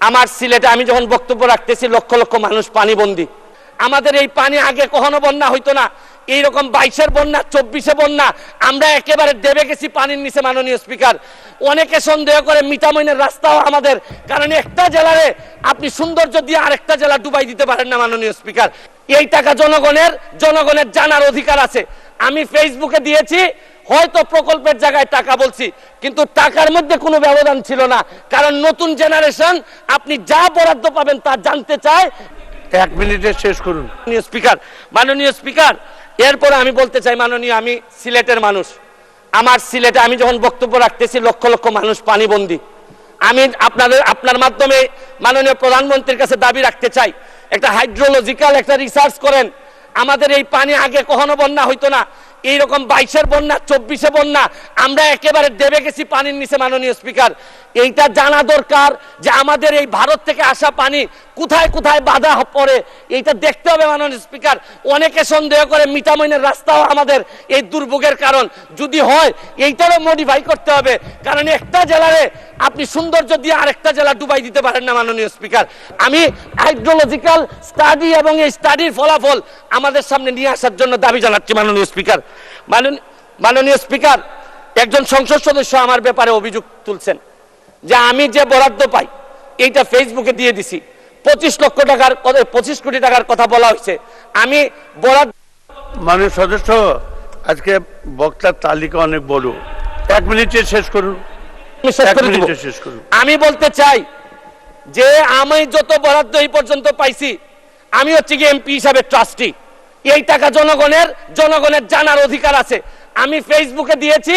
আমার সিলেটে আমি যখন বক্তব্য রাখতেছি লক্ষ লক্ষ মানুষ পানিবন্দী। আমাদের এই পানি আগে কখনো বন্যা হইতো না। এইরকম বাইশের বন্যা, চব্বিশে বন্যা, আমরা একেবারে দেবে গেছি পানির নিচে, মাননীয় স্পিকার। অনেকে সন্দেহ করে মিটামইনের রাস্তাও আমাদের, কারণ একটা জেলারে আপনি সৌন্দর্য দিয়ে আরেকটা জেলা ডুবাই দিতে পারেন না, মাননীয় স্পিকার। এই টাকা জনগণের জনগণের জানার অধিকার আছে। আমি ফেসবুকে দিয়েছি, হয়তো প্রকল্পের জায়গায় টাকা বলছি, কিন্তু টাকার মধ্যে কোনো ব্যবধান ছিল না। কারণ নতুন জেনারেশন, আপনি যা বরাদ্দ পাবেন তা জানতে চায় এক মিনিটে শেষ করুন। স্পিকার, মাননীয় স্পিকার, এরপরে আমি বলতে চাই, মাননীয়, আমি সিলেটের মানুষ। আমার সিলেটে আমি যখন বক্তব্য রাখতেছি, লক্ষ লক্ষ মানুষ পানিবন্দী। আমি আপনাদের, আপনার মাধ্যমে মাননীয় প্রধানমন্ত্রীর কাছে দাবি রাখতে চাই, একটা হাইড্রোলজিক্যাল একটা রিসার্চ করেন। আমাদের এই পানি আগে কখনো বন্যা হইতো না। এইরকম বাইশের বন্যা, চব্বিশে বন্যা, আমরা একেবারে দেবে গেছি পানির নিচে, মাননীয় স্পিকার। এইটা জানা দরকার যে আমাদের এই ভারত থেকে আসা পানি কোথায় কোথায় বাধা পড়ে। এইটা দেখতে হবে মাননীয় স্পিকার। অনেকে সন্দেহ করে মিটামইনের রাস্তাও আমাদের এই দুর্ভোগের কারণ। যদি হয়, এইটারও মডিফাই করতে হবে। কারণ একটা জেলারে আপনি সৌন্দর্য দিয়ে আরেকটা জেলা ডুবাই দিতে পারেন না মাননীয় স্পিকার। আমি হাইড্রোলজিক্যাল স্টাডি এবং এই স্টাডির ফলাফল আমাদের সামনে নিয়ে আসার জন্য দাবি জানাচ্ছি মাননীয় স্পিকার। মাননীয় স্পিকার, একজন সংসদ সদস্য আমার ব্যাপারে অভিযোগ তুলছেন। যে আমি যে বরাদ্দ পাই এইটা ফেসবুকে দিয়ে দিছি। পঁচিশ লক্ষ টাকার পঁচিশ কোটি টাকার কথা বলা হয়েছে। আমি বরাদ্দ মাননীয় সদস্য আজকে বক্তার তালিকা অনেক বড়। এক। মিনিটে শেষ করুন। আমি বলতে চাই যে আমি যত বরাদ্দ এই পর্যন্ত পাইছি আমি হচ্ছে কি এমপি হিসাবে ট্রাস্টি এই টাকা জনগণের জনগণের জানার অধিকার আছে। আমি ফেসবুকে দিয়েছি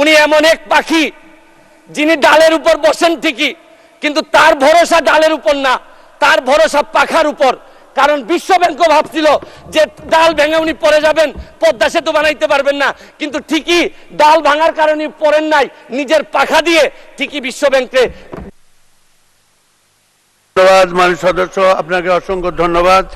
উনি এমন এক পাখি, যিনি ডালের উপর বসেন ঠিকই, কিন্তু তার ভরসা ডালের উপর না, তার ভরসা পাখার উপর। কারণ বিশ্ব ব্যাংকও ভাবছিল যে ডাল ভেঙে উনি পড়ে যাবেন, পদ্মা সেতু বানাইতে পারবেন না। কিন্তু ঠিকই ডাল ভাঙার কারণে পড়েন নাই, নিজের পাখা দিয়ে ঠিকই বিশ্ব ব্যাংকে ধন্যবাদ, মাননীয় সদস্য, আপনাকে অসংখ্য ধন্যবাদ।